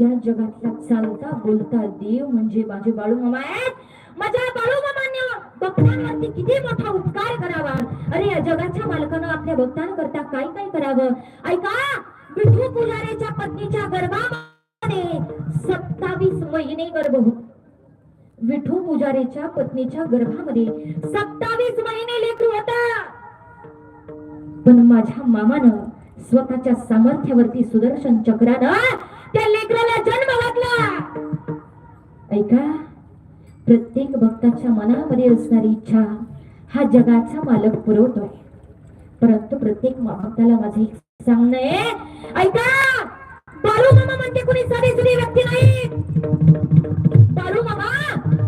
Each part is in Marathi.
या जगातला चालता बोलता देव म्हणजे माझे बाळू मामा आहेत. माझ्या बाळू मामांनी भक्तांवरती किती मोठा उपकार करावा. अरे या जगाच्या मालकानं आपल्या भक्तांकरता काय काय करावं? ऐका विठू पुजारीच्या पत्नीच्या गर्भामध्ये सत्तावीस महिने गर्भ होत. विठू पुजारीच्या पत्नीच्या गर्भामध्ये सत्तावीस महिने लेकरू होता पण माझ्या मामानं स्वतःच्या सामर्थ्यावरती सुदर्शन चक्रानं त्या लेकराला जन्म घातला ऐका प्रत्येक भक्ताच्या मनामध्ये असणारी इच्छा हा जगाचा मालक पुरवतोय. परंतु प्रत्येक भक्ताला माझं एक सांगणं आहे. ऐका बाळू मामा म्हणते कुणी साधी सुधी व्यक्ती नाही. बाळू मामा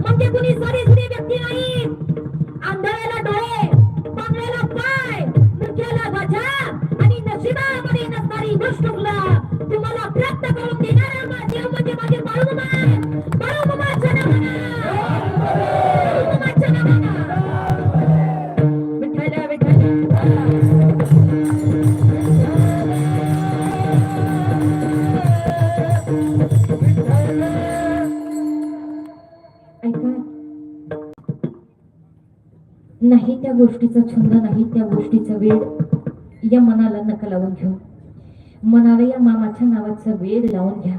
म्हणते कुणी साधी सुधी व्यक्ती नाही. नाही त्या गोष्टीचा छंद नाही त्या गोष्टीचा वेळ या मनाला नका लावून घेऊ. मनाला या मामाच्या नावाचा वेळ लावून घ्या.